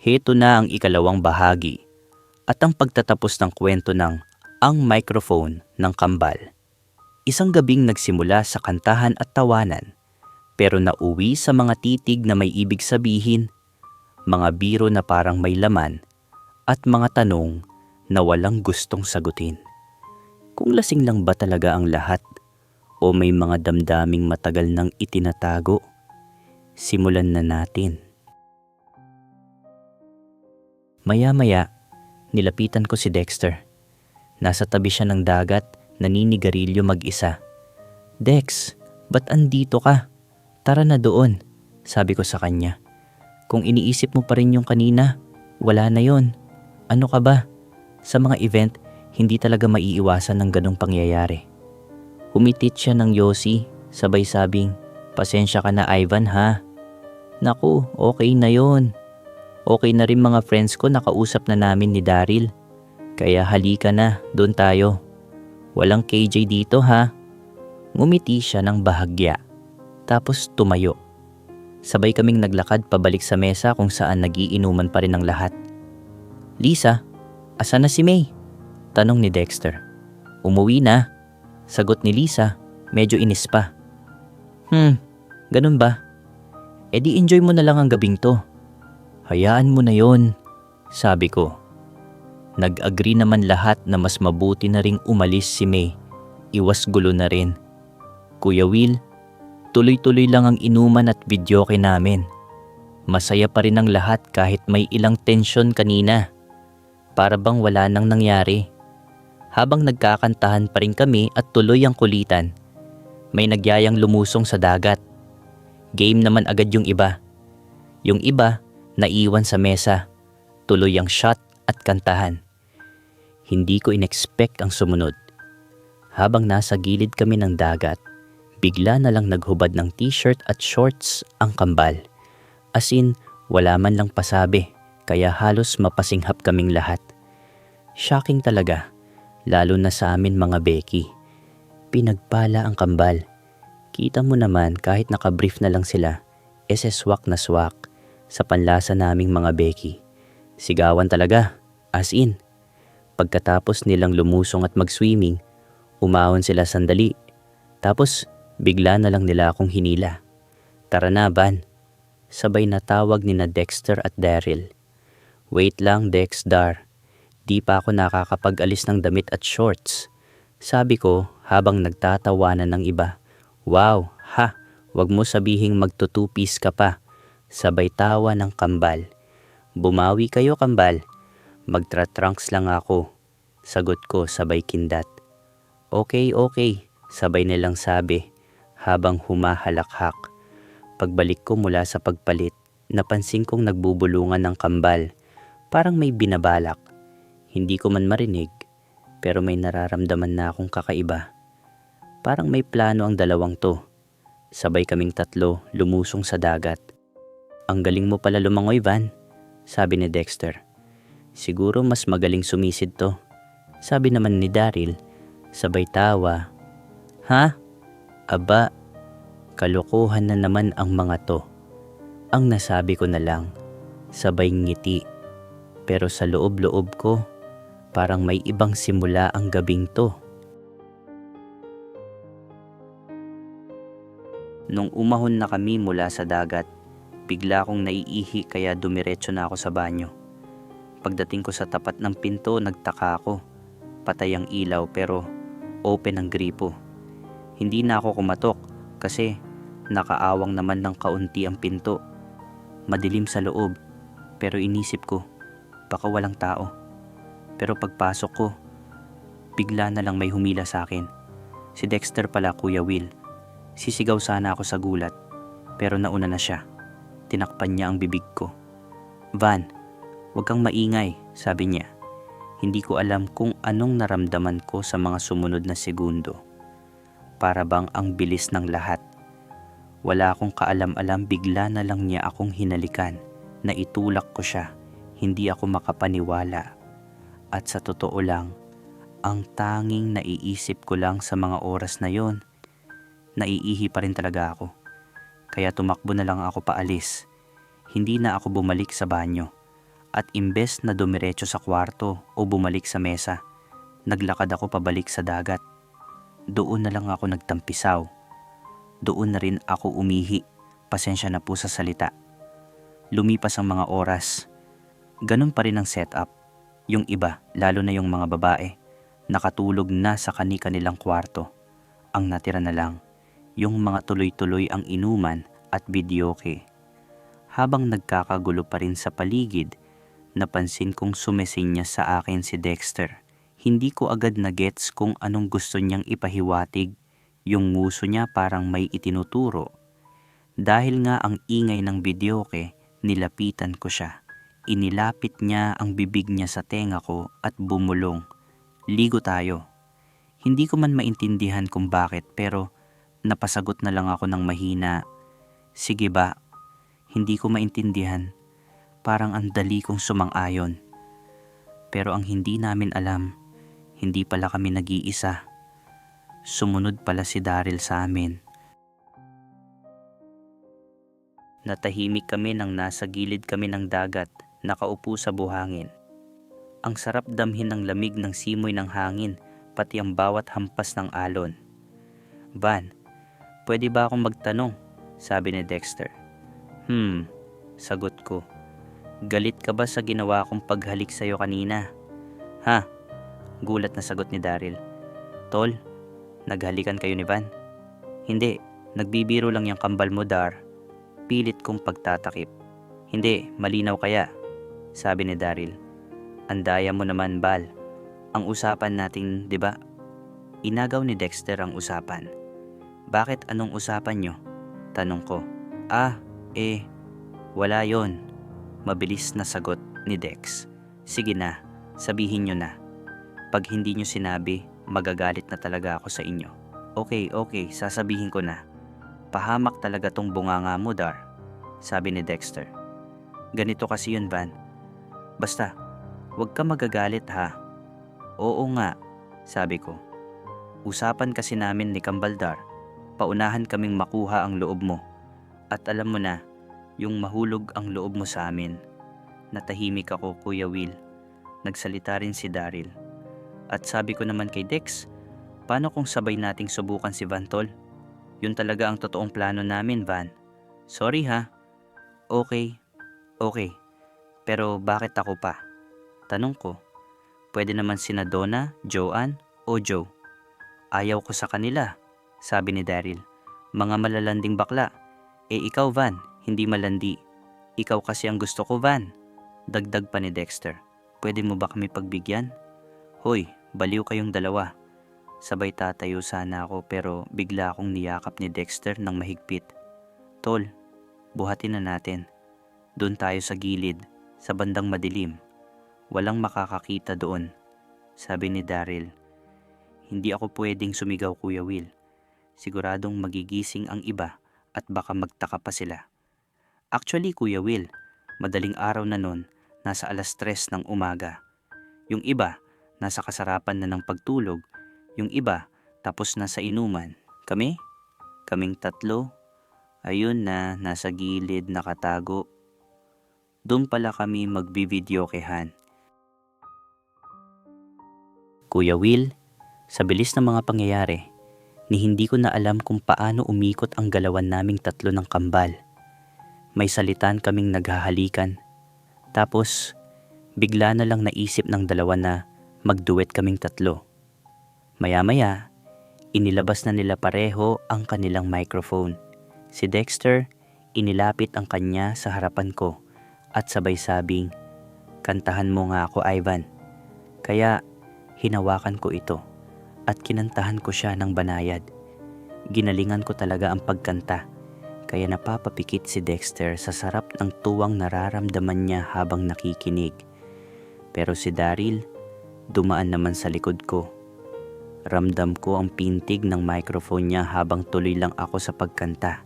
Heto na ang ikalawang bahagi at ang pagtatapos ng kwento ng Ang Microphone ng Kambal. Isang gabing nagsimula sa kantahan at tawanan pero nauwi sa mga titig na may ibig sabihin, mga biro na parang may laman at mga tanong na walang gustong sagutin. Kung lasing lang ba talaga ang lahat o may mga damdaming matagal nang itinatago, simulan na natin. Maya-maya, nilapitan ko si Dexter. Nasa tabi siya ng dagat, naninigarilyo mag-isa. Dex, ba't andito ka? Tara na doon, sabi ko sa kanya. Kung iniisip mo pa rin yung kanina, wala na yon. Ano ka ba? Sa mga event, hindi talaga maiiwasan ng ganong pangyayari. Humitit siya ng Yossi, sabay sabing, Pasensya ka na Ivan ha. Naku, okay na yon. Okay na rin mga friends ko nakausap na namin ni Daryl. Kaya halika na, doon tayo. Walang KJ dito ha. Ngumiti siya ng bahagya. Tapos tumayo. Sabay kaming naglakad pabalik sa mesa kung saan nagiinuman pa rin ang lahat. Lisa, asa na si May? Tanong ni Dexter. Umuwi na. Sagot ni Lisa, medyo inis pa. Hmm, ganun ba? E di enjoy mo na lang ang gabing to. Hayaan mo na yon, sabi ko. Nag-agree naman lahat na mas mabuti na ring umalis si May. Iwas gulo na rin. Kuya Will, tuloy-tuloy lang ang inuman at videoke namin. Masaya pa rin ang lahat kahit may ilang tensyon kanina. Para bang wala nang nangyari. Habang nagkakantahan pa rin kami at tuloy ang kulitan, may nagyayang lumusong sa dagat. Game naman agad yung iba. Yung iba, naiwan sa mesa. Tuloy ang shot at kantahan. Hindi ko inexpect ang sumunod. Habang nasa gilid kami ng dagat, bigla na lang naghubad ng t-shirt at shorts ang kambal. As in, wala man lang pasabi, kaya halos mapasinghap kaming lahat. Shocking talaga, lalo na sa amin mga Becky. Pinagpala ang kambal. Kita mo naman kahit nakabrief na lang sila, ese swak na swak sa panlasa naming mga Becky. Sigawan talaga, as in. Pagkatapos nilang lumusong at mag-swimming, umahon sila sandali. Tapos bigla na lang nila akong hinila. Tara na, Van. Sabay natawag ni na Dexter at Daryl. Wait lang, Dex, Dar. Di pa ako nakakapag-alis ng damit at shorts. Sabi ko habang nagtatawanan ng iba. Wow, ha, wag mo sabihing magtutupis ka pa. Sabay tawa ng kambal. Bumawi kayo kambal. Magtra-trunks lang ako. Sagot ko sabay kindat. Okay, okay, sabay nilang sabi habang humahalakhak. Pagbalik ko mula sa pagpalit, napansin kong nagbubulungan ng kambal. Parang may binabalak. Hindi ko man marinig, pero may nararamdaman na akong kakaiba. Parang may plano ang dalawang to. Sabay kaming tatlo lumusong sa dagat. Ang galing mo pala lumangoy, Van, sabi ni Dexter. Siguro mas magaling sumisid to. Sabi naman ni Daryl, sabay tawa. Ha? Aba, kalokohan na naman ang mga to. Ang nasabi ko na lang, sabay ngiti. Pero sa loob-loob ko, parang may ibang simula ang gabing to. Nung umahon na kami mula sa dagat, bigla akong naiihi kaya dumiretso na ako sa banyo. Pagdating ko sa tapat ng pinto, nagtaka ako. Patay ang ilaw pero open ang gripo. Hindi na ako kumatok kasi nakaawang naman ng kaunti ang pinto. Madilim sa loob pero inisip ko baka walang tao. Pero pagpasok ko, bigla na lang may humila sa akin. Si Dexter pala Kuya Will. Sisigaw sana ako sa gulat pero nauna na siya. Tinakpan niya ang bibig ko. Van, huwag kang maingay, sabi niya. Hindi ko alam kung anong naramdaman ko sa mga sumunod na segundo. Para bang ang bilis ng lahat. Wala akong kaalam-alam bigla na lang niya akong hinalikan na itulak ko siya. Hindi ako makapaniwala. At sa totoo lang, ang tanging naiisip ko lang sa mga oras na yon, naiihi pa rin talaga ako. Kaya tumakbo na lang ako paalis. Hindi na ako bumalik sa banyo. At imbes na dumiretso sa kwarto o bumalik sa mesa, naglakad ako pabalik sa dagat. Doon na lang ako nagtampisaw. Doon na rin ako umihi. Pasensya na po sa salita. Lumipas ang mga oras. Ganun pa rin ang setup. Yung iba, lalo na yung mga babae, nakatulog na sa kani-kanilang kwarto. Ang natira na lang, yung mga tuloy-tuloy ang inuman at videoke. Habang nagkakagulo pa rin sa paligid, napansin kong sumesinya sa akin si Dexter. Hindi ko agad na gets kung anong gusto niyang ipahiwatig. Yung nguso niya parang may itinuturo. Dahil nga ang ingay ng videoke, nilapitan ko siya. Inilapit niya ang bibig niya sa tenga ko at bumulong. Ligo tayo. Hindi ko man maintindihan kung bakit pero napasagot na lang ako ng mahina. Sige ba? Hindi ko maintindihan. Parang ang dali kong sumang-ayon. Pero ang hindi namin alam, hindi pala kami nag-iisa. Sumunod pala si Daryl sa amin. Natahimik kami nang nasa gilid kami ng dagat, nakaupo sa buhangin. Ang sarap damhin ng lamig ng simoy ng hangin, pati ang bawat hampas ng alon. Van, pwede ba akong magtanong? Sabi ni Dexter. Hmm, sagot ko. Galit ka ba sa ginawa kong paghalik sa'yo kanina? Ha? Gulat na sagot ni Daryl. Tol, naghalikan kayo ni Van? Hindi, nagbibiro lang yung kambal mo, Dar. Pilit kong pagtatakip. Hindi, malinaw kaya, sabi ni Daryl. Andaya mo naman, Bal. Ang usapan natin, di ba? Inagaw ni Dexter ang usapan. Bakit anong usapan nyo? Tanong ko. Ah, eh, wala yon. Mabilis na sagot ni Dex. Sige na, sabihin nyo na. Pag hindi nyo sinabi, magagalit na talaga ako sa inyo. Okay, okay, sasabihin ko na. Pahamak talaga tong bunganga mo, Dar. Sabi ni Dexter. Ganito kasi yun, Van. Basta, huwag ka magagalit ha. Oo nga, sabi ko. Usapan kasi namin ni Kambaldar, paunahan kaming makuha ang loob mo. At alam mo na, yung mahulog ang loob mo sa amin. Natahimik ako, Kuya Will. Nagsalita rin si Daryl. At sabi ko naman kay Dex, paano kung sabay nating subukan si Van Tol? Yun talaga ang totoong plano namin, Van. Sorry ha. Okay, okay. Pero bakit ako pa? Tanong ko. Pwede naman sina Donna, Joanne, o Joe. Ayaw ko sa kanila, sabi ni Daryl. Mga malalanding bakla. Eh ikaw, Van, hindi malandi. Ikaw kasi ang gusto ko, Van. Dagdag pa ni Dexter. Pwede mo ba kami pagbigyan? Hoy, baliw kayong dalawa. Sabay tatayo sana ako pero bigla akong niyakap ni Dexter ng mahigpit. Tol, buhatin na natin. Doon tayo sa gilid, sa bandang madilim. Walang makakakita doon. Sabi ni Daryl. Hindi ako pwedeng sumigaw Kuya Will. Siguradong magigising ang iba at baka magtaka pa sila. Actually Kuya Will, madaling araw na nun, nasa alas tres ng umaga. Yung iba, nasa kasarapan na ng pagtulog. Yung iba, tapos na sa inuman. Kami? Kaming tatlo? Ayun na, nasa gilid nakatago. Doon pala kami magbividyokehan. Kuya Will, sa bilis ng mga pangyayari, ni hindi ko na alam kung paano umikot ang galawan naming tatlo ng kambal. May salitan kaming naghahalikan. Tapos, bigla na lang naisip ng dalawa na magduet kaming tatlo. Maya-maya, inilabas na nila pareho ang kanilang microphone. Si Dexter, inilapit ang kanya sa harapan ko at sabay sabing, Kantahan mo nga ako, Ivan. Kaya, hinawakan ko ito at kinantahan ko siya ng banayad. Ginalingan ko talaga ang pagkanta, kaya napapapikit si Dexter sa sarap ng tuwang nararamdaman niya habang nakikinig. Pero si Daryl, dumaan naman sa likod ko. Ramdam ko ang pintig ng microphone niya habang tuloy lang ako sa pagkanta.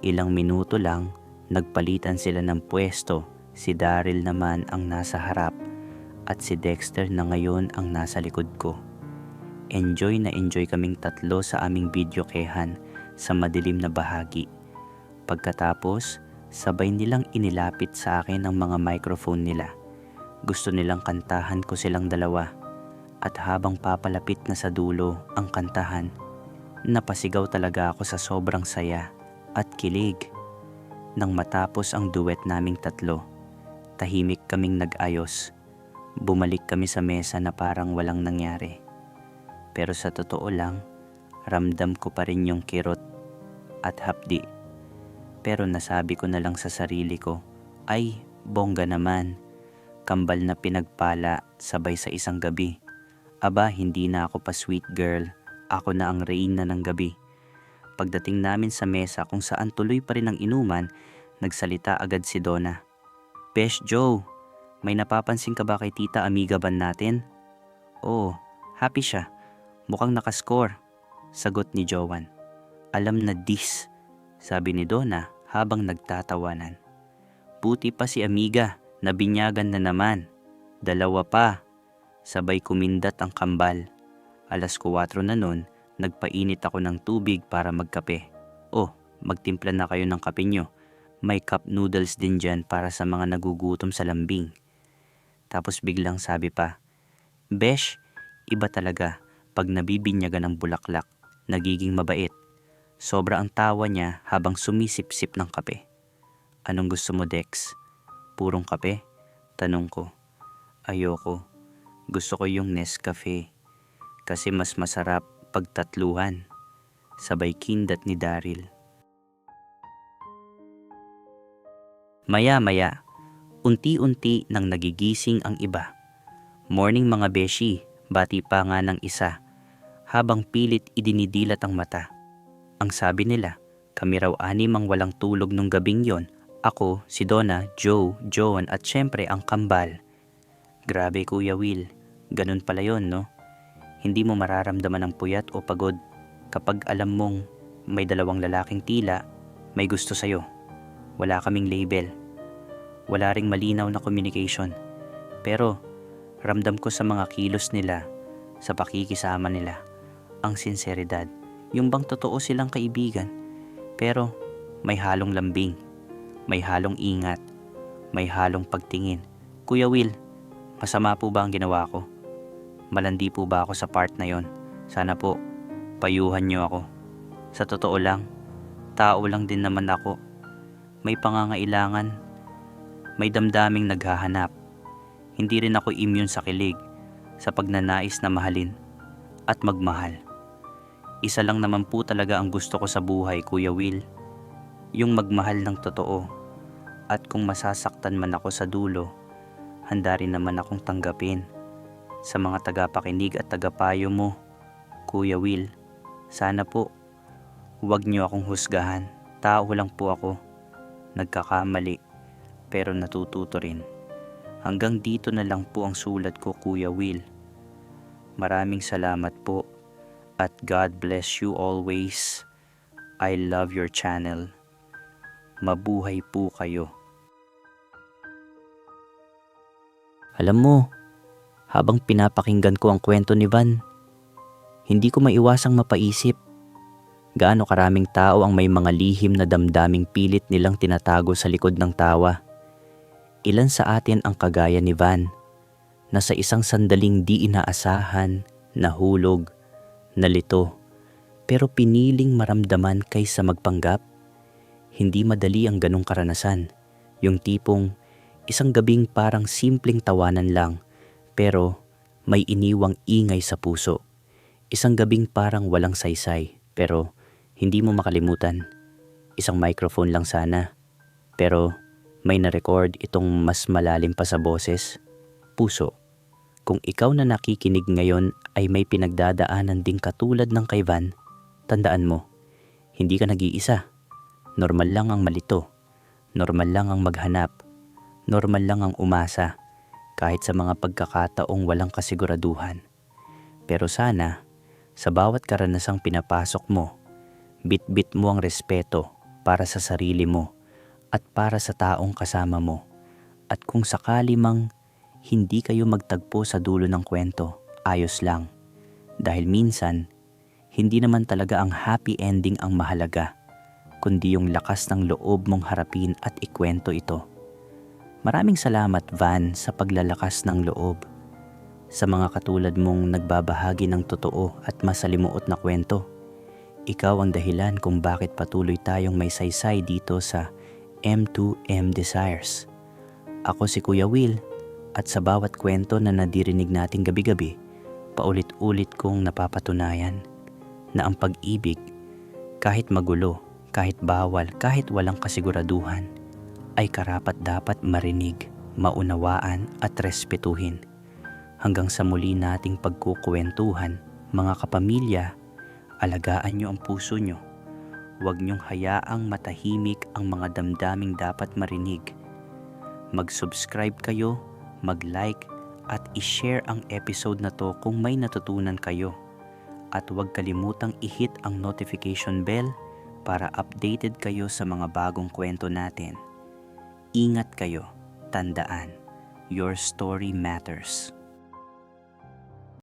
Ilang minuto lang, nagpalitan sila ng pwesto. Si Daryl naman ang nasa harap at si Dexter na ngayon ang nasa likod ko. Enjoy na enjoy kaming tatlo sa aming videokehan sa madilim na bahagi. Pagkatapos, sabay nilang inilapit sa akin ang mga microphone nila. Gusto nilang kantahan ko silang dalawa. At habang papalapit na sa dulo ang kantahan, napasigaw talaga ako sa sobrang saya at kilig. Nang matapos ang duet naming tatlo, tahimik kaming nag-ayos. Bumalik kami sa mesa na parang walang nangyari. Pero sa totoo lang, ramdam ko pa rin yung kirot at hapdi. Pero nasabi ko na lang sa sarili ko, ay, bongga naman. Kambal na pinagpala sabay sa isang gabi. Aba, hindi na ako pa sweet girl. Ako na ang reyna ng gabi. Pagdating namin sa mesa kung saan tuloy pa rin ang inuman, nagsalita agad si Donna. Besh Joe, may napapansin ka ba kay tita amiga ban natin? Oo, happy siya. Mukhang nakascore. Sagot ni Joan. Alam na dis, sabi ni Donna habang nagtatawanan. Puti pa si amiga, nabinyagan na naman. Dalawa pa. Sabay kumindat ang kambal. Alas 4 na nun, nagpainit ako ng tubig para magkape. Oh, magtimpla na kayo ng kape nyo. May cup noodles din dyan para sa mga nagugutom sa lambing. Tapos biglang sabi pa, Besh, iba talaga pag nabibinyagan ng bulaklak, nagiging mabait. Sobra ang tawa niya habang sumisip-sip ng kape. Anong gusto mo, Dex? Purong kape? Tanong ko. Ayoko. Gusto ko yung Nescafe. Kasi mas masarap pagtatluhan. Sabay kindat ni Daryl. Maya-maya, unti-unti nang nagigising ang iba. Morning mga beshi, bati pa nga ng isa, habang pilit idinidilat ang mata. Ang sabi nila, kami raw anim ang walang tulog nung gabing yon. Ako, si Donna, Joe, Joan at syempre ang kambal. Grabe Kuya Will, ganun pala yon no? Hindi mo mararamdaman ang puyat o pagod kapag alam mong may dalawang lalaking tila, may gusto sa'yo. Wala kaming label. Wala ring malinaw na communication. Pero ramdam ko sa mga kilos nila, sa pakikisama nila, ang sinseridad. Yung bang totoo silang kaibigan. Pero may halong lambing, may halong ingat, may halong pagtingin. Kuya Will, masama po ba ang ginawa ko? Malandi po ba ako sa part na yon? Sana po, payuhan niyo ako. Sa totoo lang, tao lang din naman ako. May pangangailangan, may damdaming naghahanap. Hindi rin ako immune sa kilig, sa pagnanais na mahalin at magmahal. Isa lang naman po talaga ang gusto ko sa buhay, Kuya Will. Yung magmahal ng totoo. At kung masasaktan man ako sa dulo, handa rin naman akong tanggapin. Sa mga tagapakinig at tagapayo mo, Kuya Will, sana po, huwag niyo akong husgahan. Tao lang po ako. Nagkakamali, pero natututo rin. Hanggang dito na lang po ang sulat ko, Kuya Will. Maraming salamat po at God bless you always. I love your channel. Mabuhay po kayo. Alam mo, habang pinapakinggan ko ang kwento ni Van, hindi ko maiwasang mapaisip gaano karaming tao ang may mga lihim na damdaming pilit nilang tinatago sa likod ng tawa. Ilan sa atin ang kagaya ni Van na sa isang sandaling di inaasahan, nahulog, nalito, pero piniling maramdaman kaysa magpanggap? Hindi madali ang ganong karanasan. Yung tipong isang gabing parang simpleng tawanan lang, pero may iniwang ingay sa puso. Isang gabing parang walang saysay, pero hindi mo makalimutan. Isang microphone lang sana, pero may na-record itong mas malalim pa sa boses. Puso. Kung ikaw na nakikinig ngayon ay may pinagdadaanan ding katulad ng kay Van, tandaan mo, hindi ka nag-iisa. Normal lang ang malito. Normal lang ang maghanap. Normal lang ang umasa kahit sa mga pagkakataong walang kasiguraduhan. Pero sana, sa bawat karanasang pinapasok mo, bit-bit mo ang respeto para sa sarili mo at para sa taong kasama mo. At kung sakali mang hindi kayo magtagpo sa dulo ng kwento, ayos lang. Dahil minsan, hindi naman talaga ang happy ending ang mahalaga, kundi yung lakas ng loob mong harapin at ikwento ito. Maraming salamat Van sa paglalakas ng loob. Sa mga katulad mong nagbabahagi ng totoo at masalimuot na kwento. Ikaw ang dahilan kung bakit patuloy tayong may saysay dito sa M2M Desires. Ako si Kuya Will at sa bawat kwento na nadirinig nating gabi-gabi, paulit-ulit kong napapatunayan na ang pag-ibig, kahit magulo, kahit bawal, kahit walang kasiguraduhan, ay karapat dapat marinig, maunawaan at respetuhin. Hanggang sa muli nating pagkukwentuhan, mga kapamilya, alagaan nyo ang puso nyo. Huwag nyong hayaang matahimik ang mga damdaming dapat marinig. Mag-subscribe kayo, mag-like, at i-share ang episode na to kung may natutunan kayo. At huwag kalimutang i-hit ang notification bell para updated kayo sa mga bagong kwento natin. Ingat kayo, tandaan, your story matters.